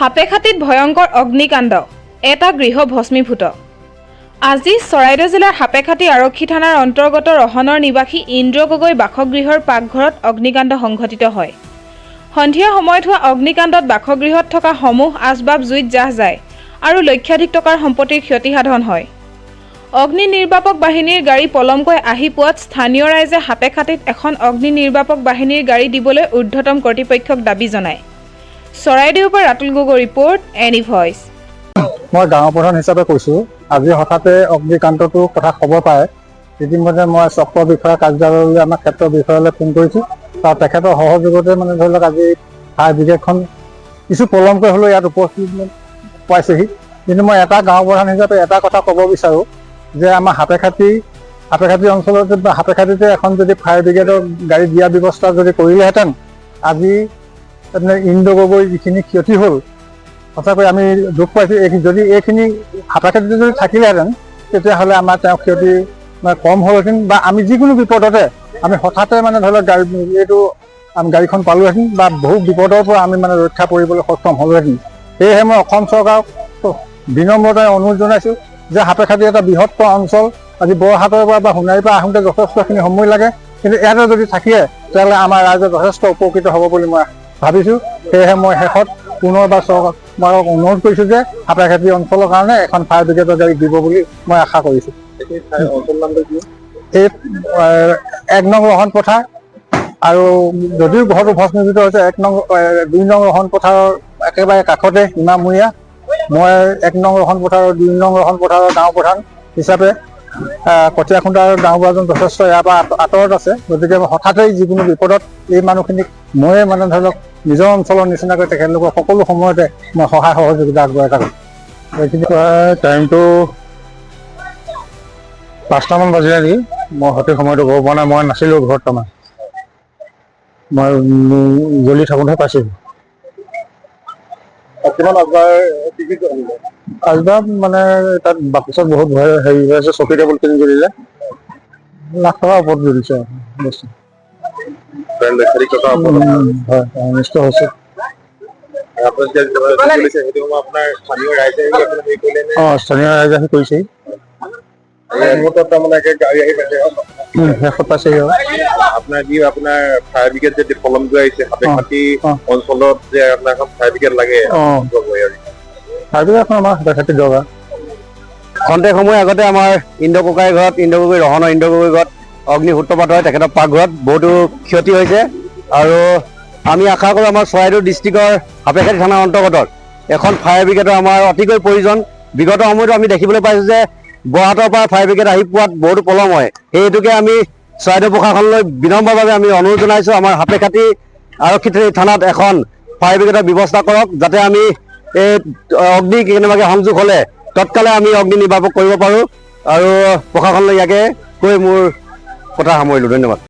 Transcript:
সাপেখাতিত ভয়ংকৰ অগ্নিকাণ্ড। এটা গৃহ ভস্মীভূত আজি চৰাইদেউ জিলাৰ সাপেখাতী আৰক্ষী থানাৰ অন্তৰ্গত ৰহনৰ নিবাসী ইন্দ্ৰ গগৈ বাসগৃহৰ পাকঘৰত অগ্নিকাণ্ড সংঘটিত হয়। সন্ধিয়া সময়ত হোৱা অগ্নিকাণ্ডত বাসগৃহত থকা সমূহ আচবাব জুইত জাহ যায় আৰু লক্ষাধিক টকাৰ সম্পত্তিৰ ক্ষতিসাধন হয়। অগ্নি নিৰ্বাপক বাহিনীৰ গাড়ী পলমকৈ আহি পোৱাত স্থানীয় ৰাইজে সাপেখাতিত এখন অগ্নি নিৰ্বাপক বাহিনীৰ গাড়ী দিবলৈ ঊৰ্ধ্বতম কৰ্তৃপক্ষক দাবি জনায়। চৰাইদেউৰ পৰা Ratul Gogoi report, any voice. মই গাঁও প্ৰধান হিচাপে কৈছোঁ, আজি হঠাতে অগ্নিকাণ্ডটোৰ কথা খবৰ পাই ইতিমধ্যে মই চক্ৰ বিষয়া কাৰ্যালয়লৈ, আমাৰ ক্ষেত্ৰৰ বিষয়ালৈ ফোন কৰিছোঁ। আৰু তেখেতৰ সহযোগতে মানে ধৰি লওক আজি ফায়াৰ ব্ৰিগেডখন কিছু পলমকৈ হ'লেও ইয়াত উপস্থিত পাইছেহি। কিন্তু মই এটা গাঁও প্ৰধান হিচাপে এটা কথা ক'ব বিচাৰোঁ, যে আমাৰ সাপেখাতি সাপেখাতি অঞ্চলত বা সাপেখাতিতে এখন যদি ফায়াৰ ব্ৰিগেডৰ গাড়ী দিয়াৰ ব্যৱস্থা যদি কৰিলেহেঁতেন, আজি আপোনাৰ ইন্দ্ৰ গগৈ যিখিনি ক্ষতি হ'ল, সঁচাকৈ আমি দুখ পাইছোঁ। এই যদি এইখিনি হাতাখেতিতে যদি থাকিলেহেঁতেন, তেতিয়াহ'লে আমাৰ তেওঁ ক্ষতি মানে কম হ'লহেঁতেন বা আমি যিকোনো বিপদতে আমি হঠাতে মানে ধৰি লওক গাড়ী এইটো আমি গাড়ীখন পালোহেঁতেন বা বহু বিপদৰ পৰা আমি মানে ৰক্ষা কৰিবলৈ সক্ষম হ'লোহেঁতেন। সেয়েহে মই অসম চৰকাৰক বিনম্ৰতাৰে অনুৰোধ জনাইছোঁ যে সাপেখাতি এটা বৃহত্তৰ অঞ্চল, আজি বৰহাটৰ পৰা বা সোণাৰীৰ পৰা আহোঁতে যথেষ্টখিনি সময় লাগে, কিন্তু ইয়াতে যদি থাকে তেতিয়াহ'লে আমাৰ ৰাইজে যথেষ্ট উপকৃত হ'ব বুলি মই ভাবিছোঁ। সেয়েহে মই শেষত পুনৰবাৰ চৰকাৰক অনুৰোধ কৰিছোঁ যে সাপেখাতি অঞ্চলৰ কাৰণে এখন ফায়াৰ ব্ৰিগেডৰ গাড়ী দিব বুলি মই আশা কৰিছোঁ। এই এক নং ৰহন পথাৰ আৰু যদিও ঘৰটো ভস্মীভূত হৈছে এক নং দুই নং ৰহন পথাৰৰ একেবাৰে কাষতে সীমামূৰীয়া মই এক নং ৰহন পথাৰৰ দুই নং ৰহন পথাৰৰ গাঁও প্ৰধান হিচাপে আহ, কঠীয়াখুণ্টাৰ গাঁওবুঢ়াজন যথেষ্ট ইয়াৰ পৰা আঁতৰত আছে। গতিকে হঠাতেই যিকোনো বিপদত এই মানুহখিনিক ময়ে মানে ধৰি লওক নিজৰ অঞ্চলৰ নিচিনাকৈ তেখেতলোকক সকলো সময়তে মই সহায় সহযোগিতা আগবঢ়াই থাকোঁ। এইখিনি টাইমটো পাঁচটামান বাজিলে নেকি? মই সঠিক সময়টো ক'ব পৰা নাই মই নাছিলোঁ ঘৰত তাৰমানে মই জ্বলি থাকোঁতেহে পাইছিলোঁ। আচবাব মানে তাত বাকচত বহুত হেৰি হৈ আছে চকী টেবুল কিনি জ্বলিলে লাখ টকাৰ ওপৰত জ্বলিছে আৰু বস্তু উম, হয় হয়, অনিষ্ট হৈছে অঁ স্থানীয় ৰাইজে আহি কৰিছেহি উম, শেষত পাইছেহি আৰু আপোনাৰ যি আপোনাৰ ফায়াৰ ব্ৰিগেড যদি পলম গৈ আহিছে অ। অঞ্চলত যে আপোনাৰ এখন ফায়াৰ ব্ৰিগেড লাগে অঁ তাৰপিছত আমাৰ সাপেখাতি দৰকাৰ। খন্তেক সময় আগতে আমাৰ ইন্দ্ৰ ককাইৰ ঘৰত ইন্দ্ৰ গগৈ ৰহনৰ ইন্দ্ৰ গগৈ ঘৰত অগ্নি সূত্ৰপাত হয়, তেখেতৰ পাকঘৰত বহুতো ক্ষতি হৈছে। আৰু আমি আশা কৰোঁ আমাৰ চৰাইদেউ ডিষ্ট্ৰিক্টৰ সাপেখাতি থানাৰ অন্তৰ্গত এখন ফায়াৰ ব্ৰিগেডৰ আমাৰ অতিকৈ প্ৰয়োজন। বিগত সময়তো আমি দেখিবলৈ পাইছোঁ যে বৰহাটৰ পৰা ফায়াৰ ব্ৰিগেড আহি পোৱাত বহুতো পলম হয়। সেই হেতুকে আমি চৰাইদেউ প্ৰশাসনলৈ বিনম্ৰভাৱে আমি অনুৰোধ জনাইছোঁ, আমাৰ সাপেখাতি আৰক্ষী থানাত এখন ফায়াৰ ব্ৰিগেডৰ ব্যৱস্থা কৰক, যাতে আমি এই অগ্নি কেনেবাকৈ সংযোগ হ'লে, তৎকালে আমি অগ্নি নিৰ্বাপক কৰিব পাৰোঁ। আৰু প্ৰশাসনলৈ ইয়াকে কৈ মোৰ কথা সামৰিলোঁ ধন্যবাদ।